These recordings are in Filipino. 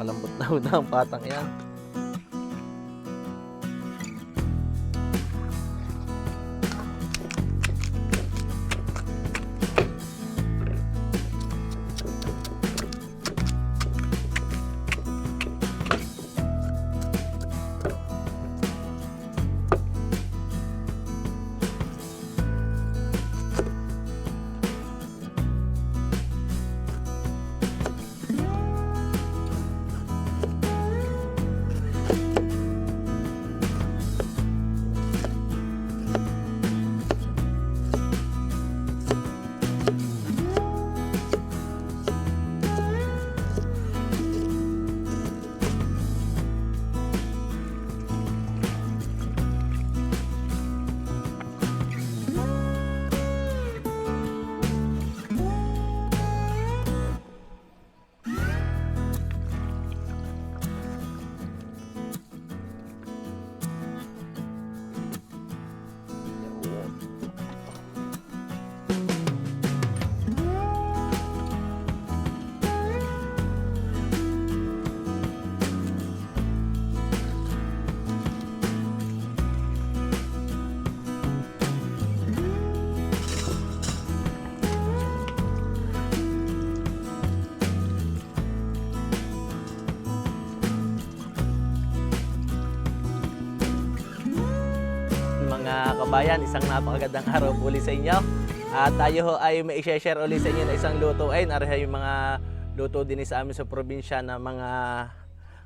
Napakalambot na na ang patang yan. Mga kabayan, isang napakagandang araw po ulit sa inyo. At tayo ho ay may share ulit sa inyo na isang lutuin. Ari yung mga luto din sa amin sa probinsya na mga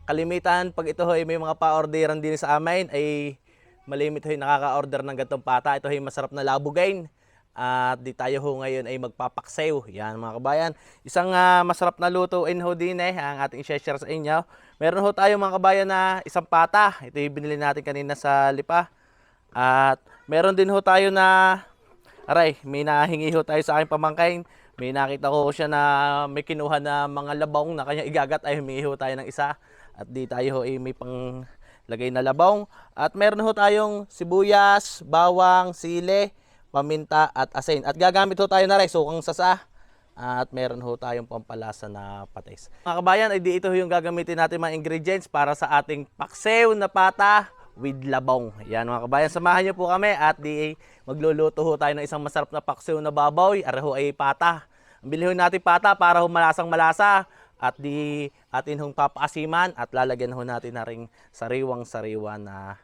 kalimitan. Pag ito ho ay may mga pa-orderan din sa amin ay malimit ho yung nakaka-order ng gantong pata. Ito ay masarap na labugain. At di tayo ho ngayon ay magpapaksew. Yan mga kabayan. Isang ah, masarap na lutuin ho din eh ang ating share sa inyo. Meron ho tayo mga kabayan na isang pata. Ito yung binili natin kanina sa Lipa. At meron din ho tayo na aray, may nahingi ho tayo sa aking pamangkain. May nakita ko siya na may kinuha na mga labong na kanya igagat ay humingi ho tayo ng isa. At di tayo ho ay may pang lagay na labong. At meron ho tayong sibuyas, bawang, sile, paminta at asin. At gagamit ho tayo na rin sukang sasa. At meron ho tayong pampalasa na patis. Mga kabayan, ay di ito ho yung gagamitin natin mga ingredients para sa ating paksew na pata with labong. Yan mga kabayan, samahan niyo po kami at di magluluto ho tayo ng isang masarap na paksiw na baboy. Araho ay pata. Ang bilhin natin pata para ho malasang malasa at di atin hong papaasiman at lalagyan ho natin na ring sariwang-sariwa na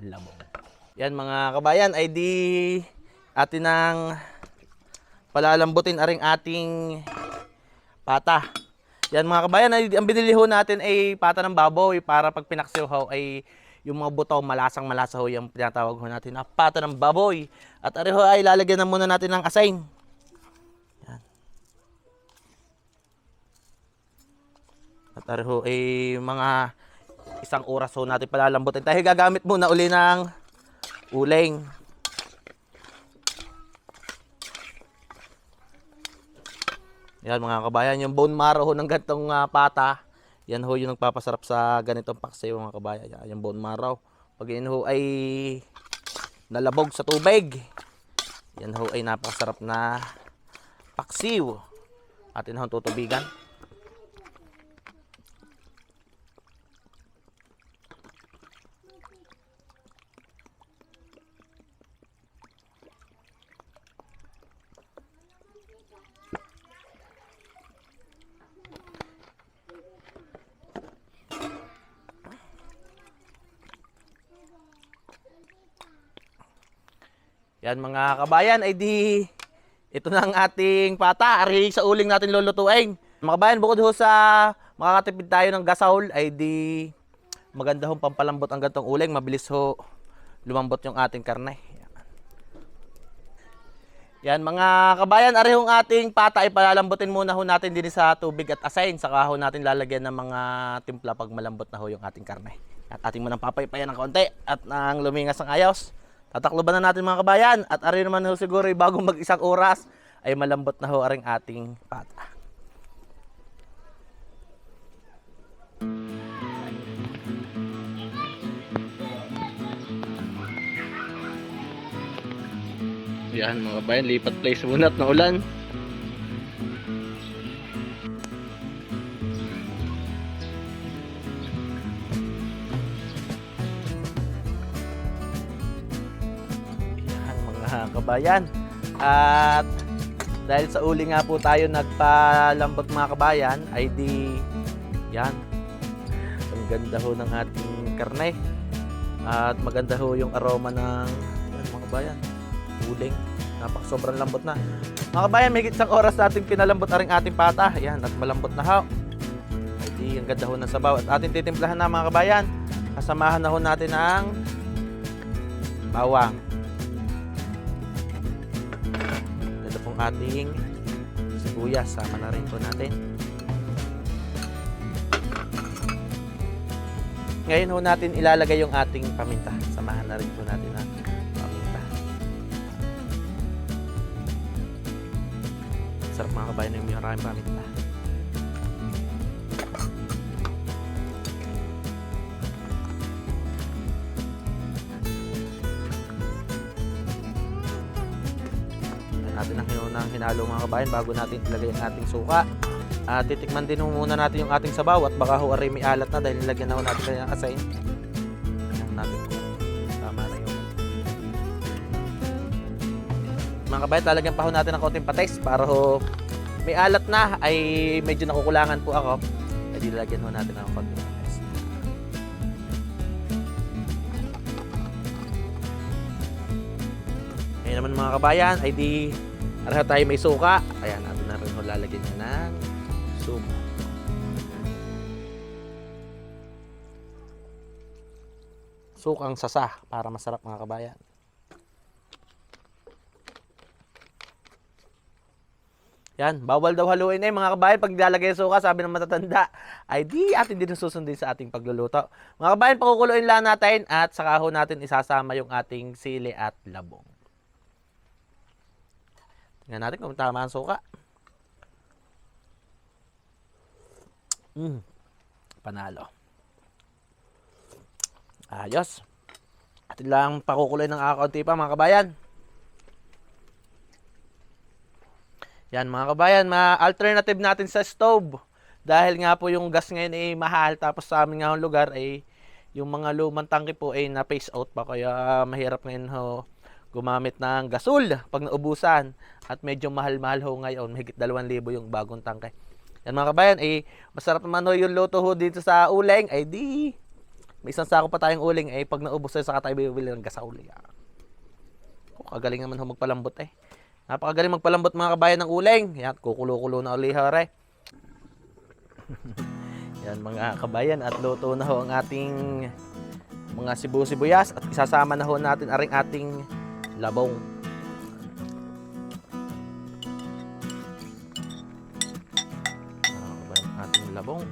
labong. Yan mga kabayan, ay di atin ang palalambutin aring ating pata. Yan mga kabayan, ay, ang binili ho natin ay pata ng baboy para pag pinaksiw ho ay yung mga buto malasang malasa ho yung tinatawag ho natin na pata ng baboy. At areho ay lalagyan na muna natin ng asain. Yan. At areho ay mga isang oras ho natin palalambutin. Tayo gagamit muna uli ng uling. Yan mga kabayan, yung bone marrow ho ng gantong ah, pata, yan ho yung nagpapasarap sa ganitong paksiw mga kabayan. Yan, yung bone marrow. Pag yan ho ay nalabog sa tubig, yan ho ay napakasarap na paksiw. Atin ho tutubigan. Yan mga kabayan, ay di ito na ang ating pata. Ari sa uling natin lulutuin. Mga kabayan, bukod ho sa makakatipid tayo ng gasahol, ay di maganda hong pampalambot ang gantong uling. Mabilis ho lumambot yung ating karne. Yan mga kabayan, ari hong ating pata ay palalambutin muna ho natin din sa tubig at asain. Saka ho natin lalagyan ng mga timpla pag malambot na ho yung ating karne. At ating munang papaypayan ng kaunti at nang lumingas ang ayos. Tatakloban na natin mga kabayan at ari naman ho siguro bago mag isang oras ay malambot na ho aring ating pata. Yan mga kabayan, lipat place muna at naulan. Kabayan. At dahil sa uli nga po tayo nagpalambot mga kabayan, ay di yan. Ang ganda ho ng ating karne. At maganda ho yung aroma ng yan, mga kabayan. Uling. Napak sobrang lambot na. Mga kabayan, may isang oras natin pinalambot na ating pata. Yan, at malambot na ho. Ay di, ang ganda ho ng sabaw. At ating titimplahan na mga kabayan. Kasamahan na ho natin ng bawang. Ating sibuyas. Sama na rin po natin. Ngayon ho natin ilalagay yung ating paminta. Samahan na rin po natin ang paminta. Sarap mga kabayan yung maraming paminta. Natin ang hinunang hinalo mga kabayan bago natin ilagay ang ating suka. At titikman din muna natin yung ating sabaw at baka ho aray may alat na dahil nilagyan na natin kanyang asain. Tingnan natin kung tama na yun. Mga kabayan, lalagyan pa ho natin ng konting patis para ho may alat na ay medyo nakukulangan po ako. Ay dilagyan ho natin ng konting patis. Ngayon naman mga kabayan, ay di Araw tayo may suka. Ayan, natin na rin ho lalagyan niya ng suka. Sukang sasa para masarap mga kabayan. Yan, bawal daw haluin eh mga kabayan pag nilalagay suka, sabi ng matatanda, ay di atin din susundin sa ating pagluluto. Mga kabayan, pakukuluin lang natin at saka ho natin isasama yung ating sili at labong. Tingnan natin kung tama ang suka. Mm. Panalo. Ayos. At lang pakukuloy ng akaunti pa mga kabayan. Yan mga kabayan, ma-alternative natin sa stove. Dahil nga po yung gas ngayon ay mahal tapos sa amin nga lugar ay yung mga lumang tangke po ay na-phase out pa kaya mahirap ngayon ho gumamit ng gasol pag naubusan. At medyo mahal-mahal ho ngayon mahigit 2,000 yung bagong tangke. Yan mga kabayan eh masarap naman ho yung luto ho dito sa uling. Ay di. May isang sako pa tayong uling. Eh pag naubos tayo saka tayo bibili ng gasauli ah. oh, kagaling naman ho magpalambot eh. Napakagaling magpalambot mga kabayan ng uling. Yan kukulo-kulo na uli hare yan mga kabayan at luto na ho ang ating mga sibu-sibuyas. At isasama na ho natin aring ating labong. Ano ba yung ating labong?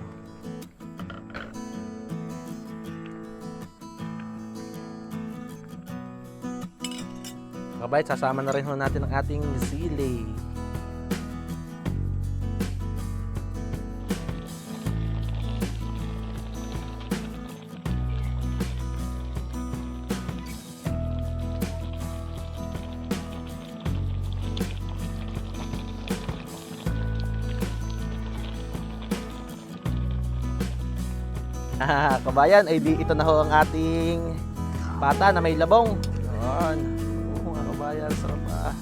Kabait, sasama na rin natin ang ating sili. Kabayan, ay di ito na ho ang ating pata na may labong. Yan. Oo, mga kabayan, sarap ah.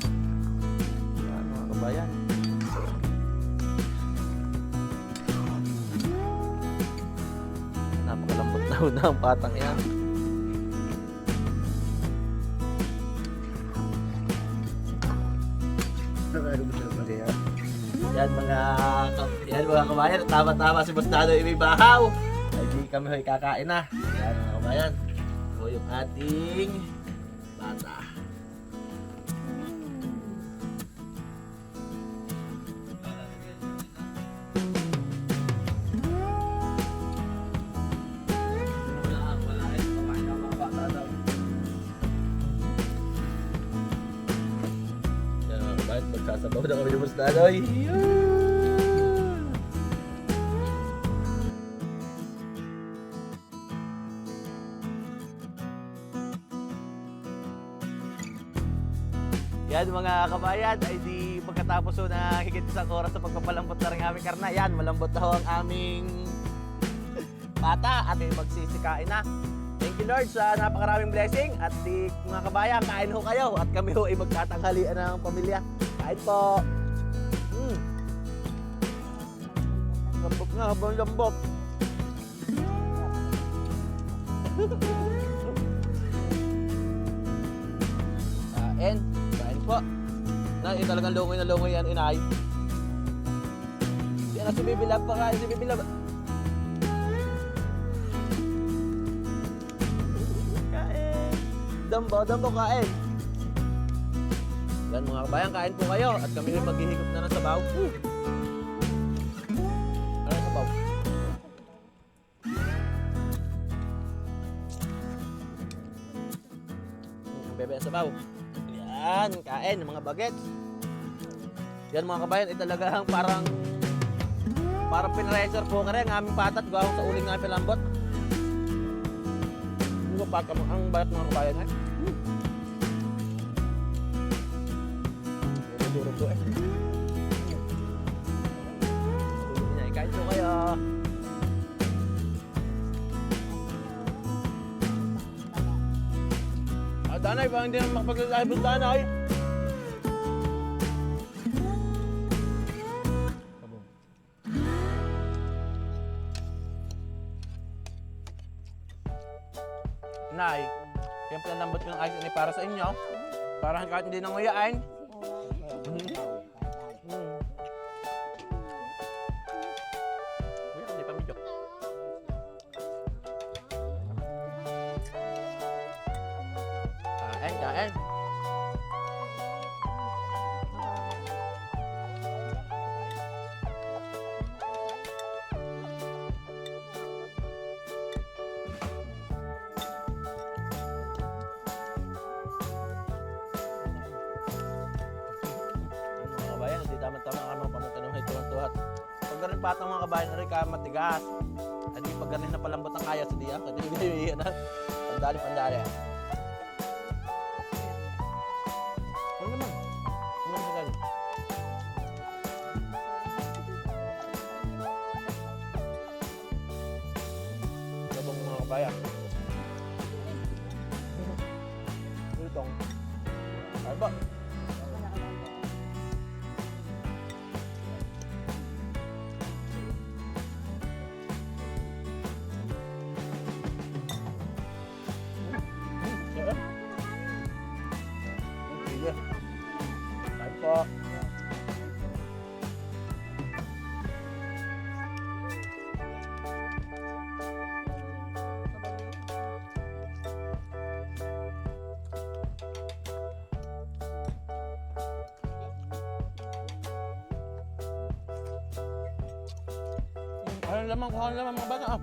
Yan, mga kabayan. Napakalambot na ho na ang patang yan. Yan mga yan mga kabayan, tama-tama si Boss Dado Imibahaw. Kami hoy kakain na. Yan mga kabayan. O yung ating bata. Magsasabaw na kami ni Boss Dado. Mga kabayan, ay di pagkatapos ho na higit isang oras sa pagpapalambot na rin aming karna. Yan, malambot na ho ang aming bata at ay magsisikain na. Thank you Lord sa napakaraming blessing at di mga kabayan, kain ho kayo at kami ho ay magtatanghalian ng pamilya. Kain po. Mm. Lambot nga, habang lambot. Kain. Kain po. Na, eh, talagang lungoy na lungoy yan, inay. Yan na si pa kain, si. Kain. Dambo, dambo, kain. Yan mga kabayan, kain po kayo at kami rin maghihigop na ng sabaw. Uh. Yan, kain, mga bagets. Yan mga kabayan, ay talagang parang parang pinreser po ka rin ang aming patat gawang sa uling nga pilambot. Ano ba patat mo? Ang balat mga kabayan eh. Duro po eh. Kain po kayo. Ah, Danay, parang hindi na makapag-live ang sa inyo. Para kahit hindi nanguyain. Pa mga kabayan, rin ka matigas. At di pag ganun na palambot ang kaya sa diya, kasi hindi na yun na. Pandali, pandali. Ano laman, kuha laman mga bata. ah.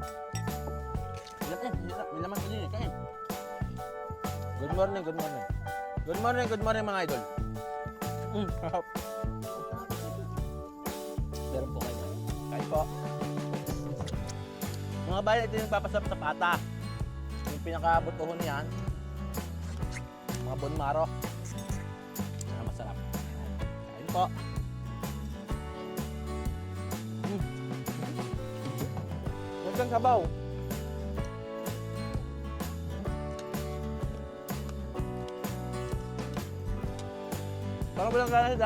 Laman, may laman, laman kanina, kain. Good morning, good morning. Good morning, good morning mga idol. Mm, sarap. Meron po kayo. Kain po. Mga bayan, ito yung papasarap sa pata. Yung pinakabutuhon niyan. Mga bone marrow. Mga masarap. Kain po. Huwag sabaw. Parang walang gana sa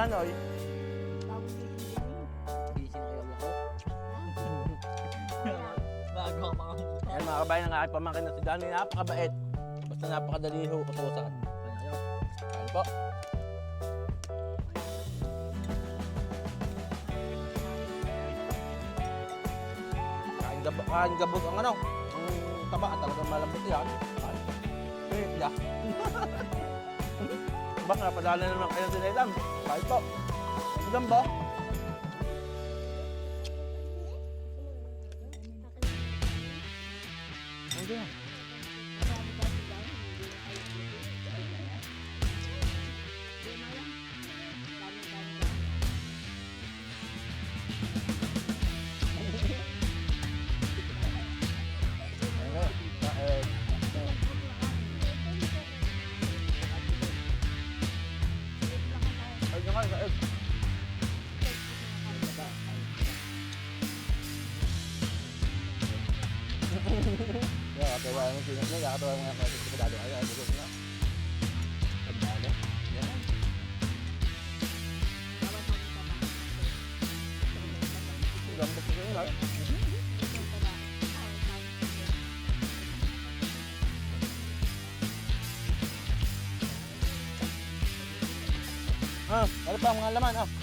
ka mga Ayan mga kabayan ng aking pamangkin na si Danoy. Napakabait. Basta napakadali ho utusan. Kain po. Kain gabog ang ano. Ang taba talagang malambot yan. Kain. Eh, yeah. Baka napadala na naman kayo sa Nelang. Kain po. Ang ba? Hindi yan. Nakakatawa yung sinas niya, nakakatawa yung mga kapatid ko dati. Ay, ay, gusto na. Pagdalo. Yan. Gambot ko yun, ay. Ah, ano pa mga laman, ah?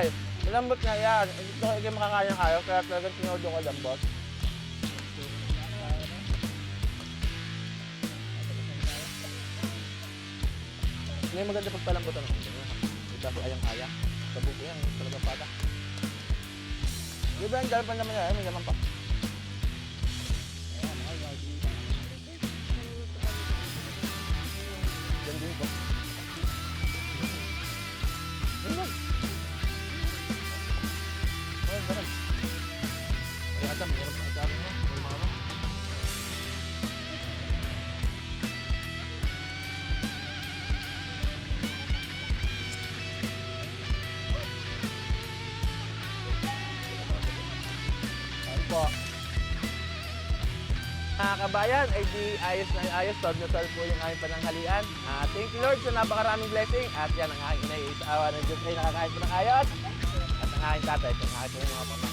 Ngay, malambot nga yan. Ko kayo makakaya kayo, kaya talagang tinodo ko lambot. Ngayon maganda pagpalambot ano. Ito kasi ayang kaya. Sabog ko yan, talaga pata. Di ba yung dalapan naman yan? May laman pa. Ay, Adam, meron pa Adam mo. Ano. Mga kabayan, ay di ayos na ayos, solve na solve po yung aming pananghalian. Ah, thank you Lord sa napakaraming blessing. At yan ang aking inay sa ng Diyos ay nakakain po ng ayos. At ang aking tatay, ang aking mga pamangkin.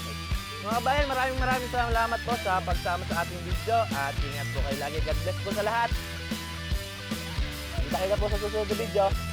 Mga kabayan, maraming maraming salamat po sa pagsama sa ating video. At ingat po kayo lagi. God bless po sa lahat. Kita kita po sa susunod na video.